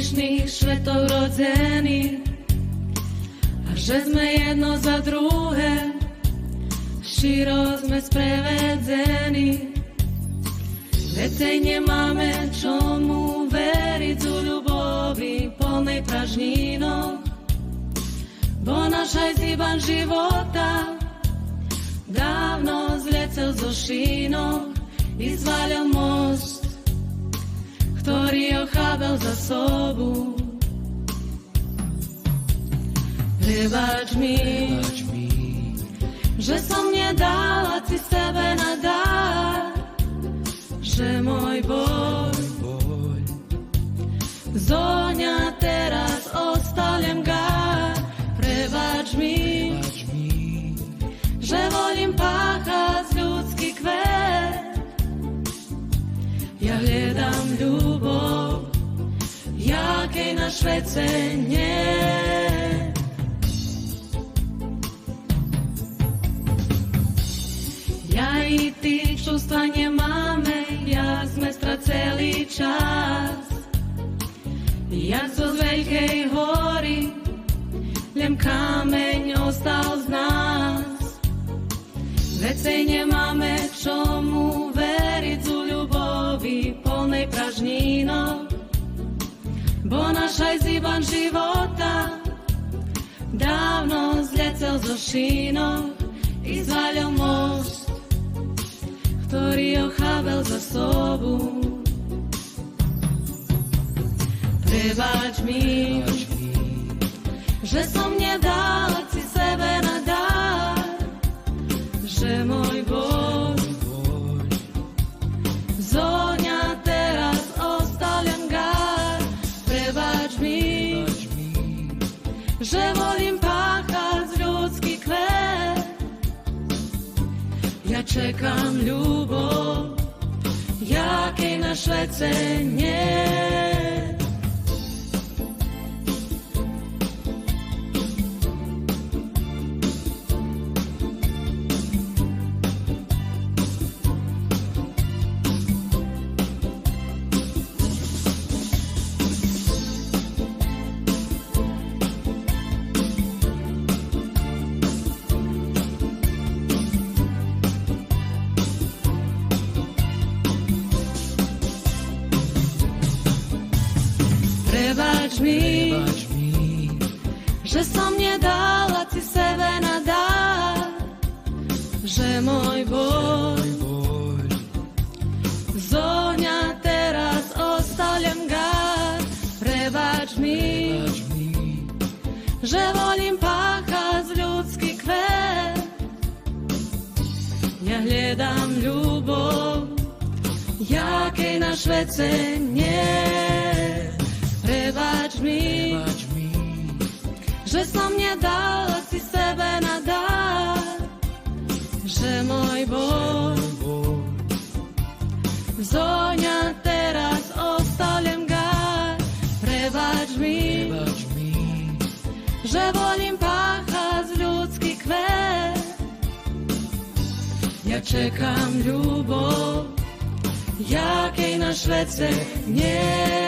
odlišných svetov rodzení a že sme jedno za druhé, širo sme sprevedzení. Vecej nemáme čomu veriť z ľubovi plnej pražnínou, bo náš aj zýban života dávno zlecel zo šínov i zvalil most, ktorý ochábal za sobu. Prebač mi, že som nedala si sebe na dar, že môj boj Zoňa teraz ostalem gár. Prebač mi, že volím páchať ľudský kvet. Ja hľadám ľubov, jakej na švece nie. Ja i ty čustva nemáme, jak sme straceli čas. Jak zo z veľkej hory, len kameň ostal z nás. Vecej nemáme čomu veriť z ľubovi plnej pražnínou, Naša izzivan života Davno zljecel z ošinom Izvaljal most Htorio Havel za sobu. Prebać mi Že sam ja czekam, lubo, jakiej na Szwece nie Prebacz mi, mi, że sam nie dala ti sebe na dar, że mój ból, z ognia teraz ostawiam ga. Prebacz mi, mi, że wolim pacha z ludzki kwer. Ja gledam lubow, jakiej na Szwece nie mi, że sam nie dala si sebe na dar, że mój ból zonia teraz ostawiam ga. Prebacz mi, że wolim pacha z ludzki kwer. Ja czekam lubo, jakiej na Szwece nie